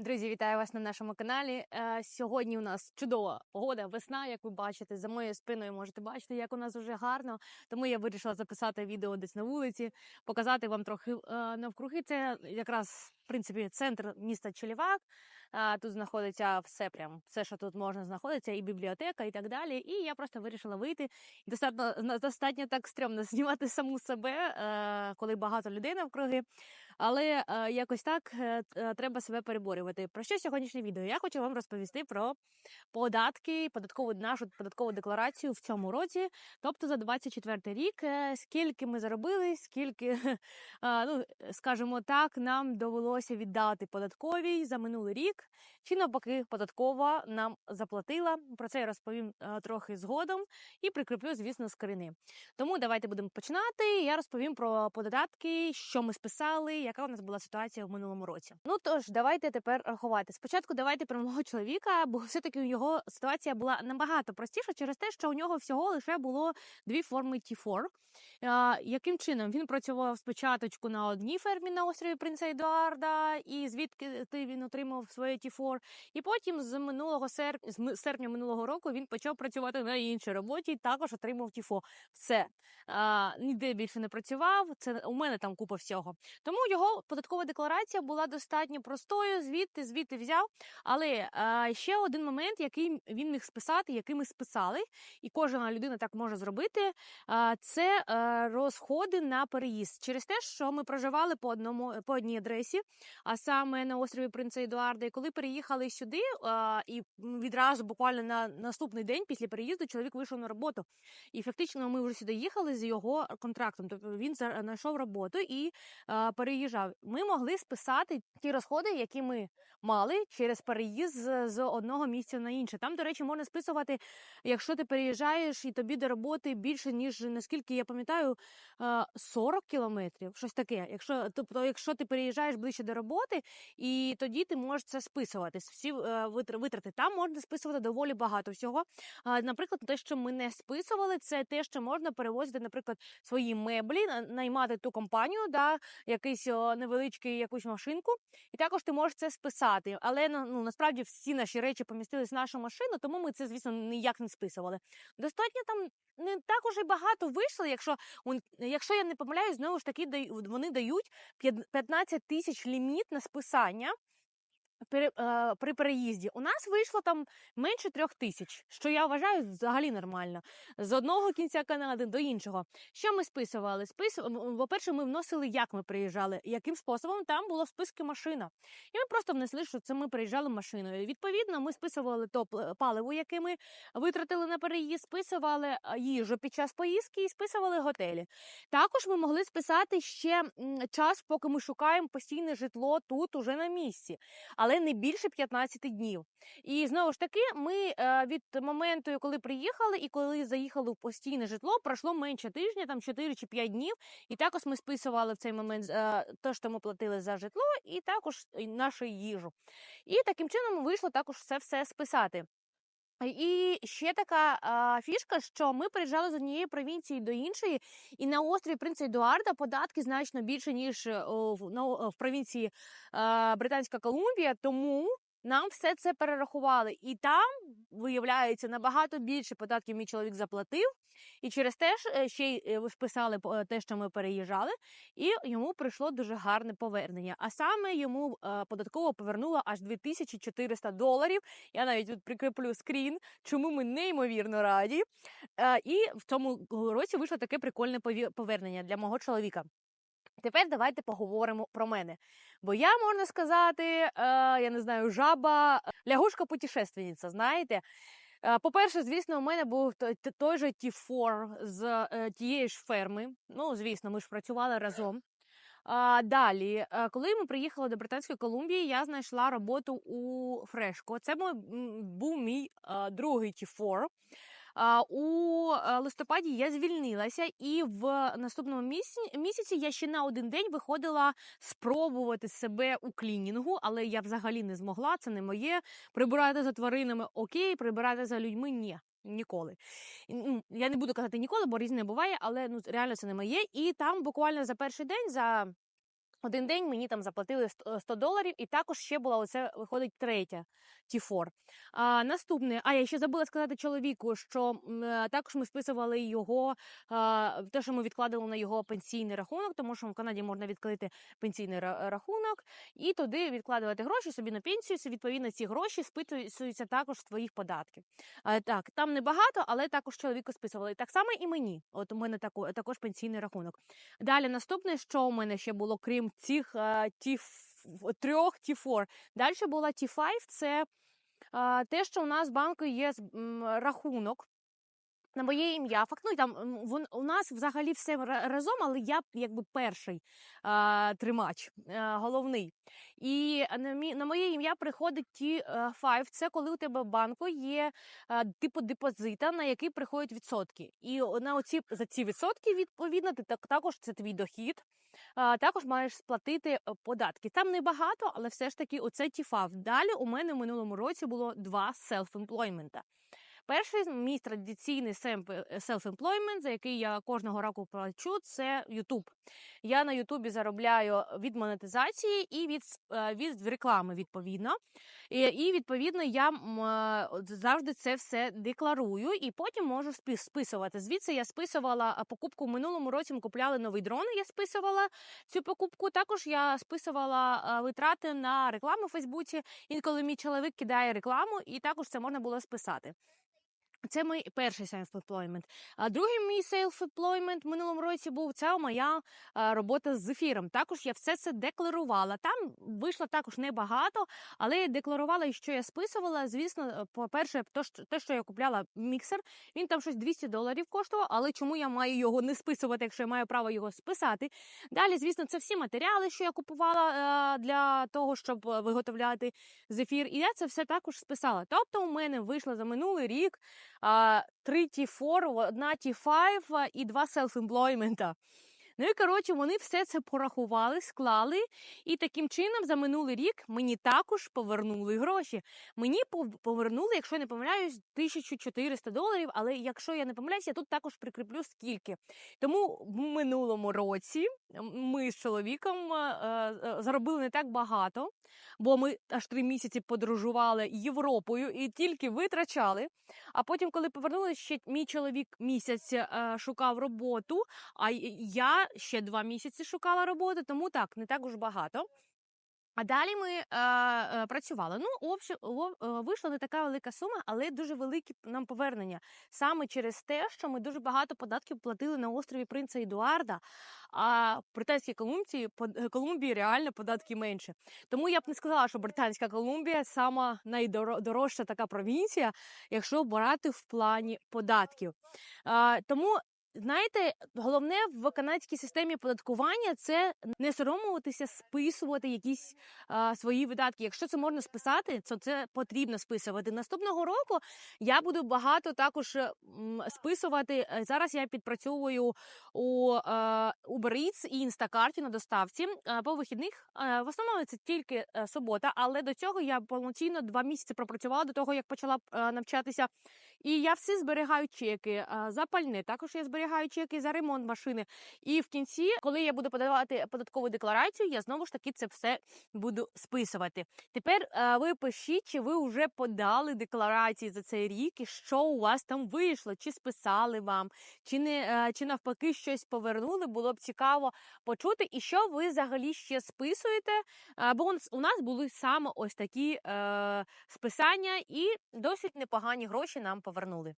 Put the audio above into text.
Друзі, вітаю вас на нашому каналі. Е, Сьогодні у нас чудова погода, весна, як ви бачите. За моєю спиною можете бачити, як у нас вже гарно. Тому я вирішила записати відео десь на вулиці, показати вам трохи е, навкруги. Це якраз в принципі центр міста Челівак. Е, Тут знаходиться все прям все, що тут можна знаходиться, і бібліотека, і так далі. І я просто вирішила вийти. Достатньо достатньо так стрьомно знімати саму себе, коли багато людей навкруги. Але е, якось так е, е, треба себе переборювати. Про що сьогоднішнє відео? Я хочу вам розповісти про податки, податкову нашу податкову декларацію в цьому році, тобто за 24 рік, е, скільки ми заробили, скільки, е, ну скажімо так, нам довелося віддати податковій за минулий рік, чи навпаки, податкова нам заплатила. Про це я розповім е, трохи згодом і прикріплю, звісно, скрини. Тому давайте будемо починати. Я розповім про податки, що ми списали, яка у нас була ситуація в минулому році. Ну тож, давайте тепер рахувати. Спочатку давайте про мого чоловіка, бо все-таки його ситуація була набагато простіша через те, що у нього всього лише було дві форми T4. А, яким чином він працював спочатку на одній фермі на острові Принца Едуарда, і звідки він отримав своє T4, і потім з минулого серп... з серпня минулого року він почав працювати на іншій роботі, і також отримав ТІФО. Все а, ніде більше не працював. Це у мене там купа всього. Тому його податкова декларація була достатньо простою. Звідти звідти взяв. Але а, ще один момент, який він міг списати, який ми списали, і кожна людина так може зробити. А, це е, розходи на переїзд через те, що ми проживали по одному по одній адресі, а саме на острові Принца Едуарда. І коли переїхали сюди, а, і відразу буквально на наступний день після переїзду чоловік вийшов на роботу. І фактично ми вже сюди їхали з його контрактом. Тобто він знайшов роботу і а, переїжджав. Ми могли списати ті розходи, які ми мали через переїзд з, одного місця на інше. Там, до речі, можна списувати, якщо ти переїжджаєш і тобі до роботи більше ніж наскільки я пам'ятаю, е, 40 кілометрів, щось таке. Якщо тобто, якщо ти переїжджаєш ближче до роботи, і тоді ти можеш це списувати. Всі е, витрати там можна списувати доволі багато всього. Наприклад, те, що ми не списували, це те, що можна перевозити, наприклад, свої меблі, наймати ту компанію, да, якийсь невеличкий якусь машинку, і також ти можеш це списати. Але ну, насправді всі наші речі помістились в нашу машину, тому ми це, звісно, ніяк не списували. Достатньо там не так уже багато вийшло, якщо якщо я не помиляюсь, знову ж таки вони дають п'ят- 15 тисяч ліміт на списання. Е, при переїзді у нас вийшло там менше трьох тисяч, що я вважаю взагалі нормально. З одного кінця Канади до іншого. Що ми списували? Спис... По-перше, ми вносили, як ми приїжджали, яким способом там було списки машина. І ми просто внесли, що це ми приїжджали машиною. Відповідно, ми списували то паливо, яке ми витратили на переїзд, списували е, їжу під час поїздки і списували готелі. Також ми могли списати ще час, поки ми шукаємо постійне житло тут, уже на місці, але не більше 15 днів. І знову ж таки, ми е, від моменту, коли приїхали і коли заїхали в постійне житло, пройшло менше тижня, там 4 чи 5 днів. І також ми списували в цей момент е, те, що ми платили за житло, і також нашу їжу. І таким чином вийшло також це все списати. І ще така а, фішка, що ми приїжджали з однієї провінції до іншої, і на острові Принца Едуарда податки значно більше ніж о, в, на, в провінції а, Британська Колумбія. Тому нам все це перерахували. І там виявляється набагато більше податків. Мій чоловік заплатив, і через те ж е, ще й е, ви списали те, що ми переїжджали, і йому прийшло дуже гарне повернення. А саме йому е, податково повернуло аж 2400 доларів. Я навіть тут прикріплю скрін, чому ми неймовірно раді. Е, І в цьому році вийшло таке прикольне повернення для мого чоловіка. Тепер давайте поговоримо про мене. Бо я можна сказати, е, я не знаю, жаба, лягушка путешественниця знаєте. Е, По-перше, звісно, у мене був той, же T4 з е, тієї ж ферми. Ну, звісно, ми ж працювали разом. Далі, е, коли ми приїхали до Британської Колумбії, я знайшла роботу у Фрешко. Це був мій е, другий T4. У е, листопаді я звільнилася, і в наступному місяці, місяці я ще на один день виходила спробувати себе у клінінгу, але я взагалі не змогла. Це не моє. Прибирати за тваринами окей, прибирати за людьми ні. Ніколи. Ну, Я не буду казати ніколи, бо різне буває, але ну реально це не моє. І там буквально за перший день, за Один день мені там заплатили 100 100 доларів, і також ще була оце виходить третя T4. А, наступне, а я ще забула сказати чоловіку, що е, також ми списували його те, що ми відкладали на його пенсійний рахунок, тому що в Канаді можна відкрити пенсійний рахунок і туди відкладувати гроші собі на пенсію. Відповідно, ці гроші списуються також з твоїх податків. А, так, там небагато, але також чоловіку списували. Так само і мені. От у мене також пенсійний рахунок. Далі наступне, що у мене ще було, крім цих трьох T4. Далі була T5, це те, що у нас банку є рахунок. На моє ім'я, факт, ну там вон, у нас взагалі все ра- разом, але я якби перший а, тримач, а, головний. І на, мі, на моє ім'я приходить ті 5, це коли у тебе банку є а, типу депозита, на який приходять відсотки. І на оці за ці відсотки, відповідно, ти так також це твій дохід. Також маєш сплатити е, податки. Там небагато, але все ж таки оце ті 5. Далі у мене в минулому році було два селф-емплоймента. Перший мій традиційний е, self-employment, за який я кожного року плачу, це YouTube. Я на Ютубі заробляю від монетизації і від, е, від реклами, відповідно. І, і відповідно я е, завжди це все декларую і потім можу списувати. Звідси я списувала покупку в минулому році. Ми купляли новий дрон. Я списувала цю покупку. Також я списувала витрати на рекламу в Фейсбуці. Інколи мій чоловік кидає рекламу, і також це можна було списати. Це мій перший self-employment. А другий мій self-employment в минулому році був це моя робота з ефіром. Також я все це декларувала. Там вийшло також небагато, але я декларувала, і що я списувала. Звісно, е, по-перше, те, що я купляла міксер, він там щось 200 доларів коштував, але чому я маю його не списувати, якщо я маю право його списати? Далі, звісно, це всі матеріали, що я купувала е, для того, щоб е, виготовляти зефір. І я це все також списала. Тобто, у мене вийшло за минулий рік три T4, одна T5 і два селф-емплоймента. Ну і коротше, вони все це порахували, склали, і таким чином за минулий рік мені також повернули гроші. Мені пов- повернули, якщо я не помиляюсь, 1400 доларів. Але якщо я не помиляюся, я тут також прикріплю скільки. Тому в минулому році ми з чоловіком е, е, заробили не так багато, бо ми аж три місяці подорожували Європою і тільки витрачали. А потім, коли повернулися, ще мій чоловік місяць е, шукав роботу, а я ще два місяці шукала роботу, тому так, не так уж багато. А далі ми е, е, працювали. Ну, общ, о, е, вийшла не така велика сума, але дуже великі нам повернення. Саме через те, що ми дуже багато податків платили на острові Принца Едуарда, а в Британській Колумбії, е, Колумбії реально податки менше. Тому я б не сказала, що Британська Колумбія сама найдорожча така провінція, якщо брати в плані податків. А, тому. Знаєте, головне в канадській системі податкування це не соромуватися списувати якісь а, свої видатки. Якщо це можна списати, то це потрібно списувати. Наступного року я буду багато також е, м, списувати. Е, Зараз я підпрацьовую у е, Uber Eats і Instacart на доставці е, по вихідних. Е, В основному це тільки е, субота, але до цього я повноцінно два місяці пропрацювала до того, як почала е, навчатися. І я всі зберігаю чеки е, за. Також я зберігаю чеки за ремонт машини. І в кінці, коли я буду подавати податкову декларацію, я знову ж таки це все буду списувати. Тепер е, ви пишіть, чи ви вже подали декларації за цей рік, і що у вас там вийшло, чи списали вам, чи не е, чи навпаки щось повернули. Було б цікаво почути, і що ви взагалі ще списуєте. Бо у нас були саме ось такі е, списання, і досить непогані гроші нам повернули.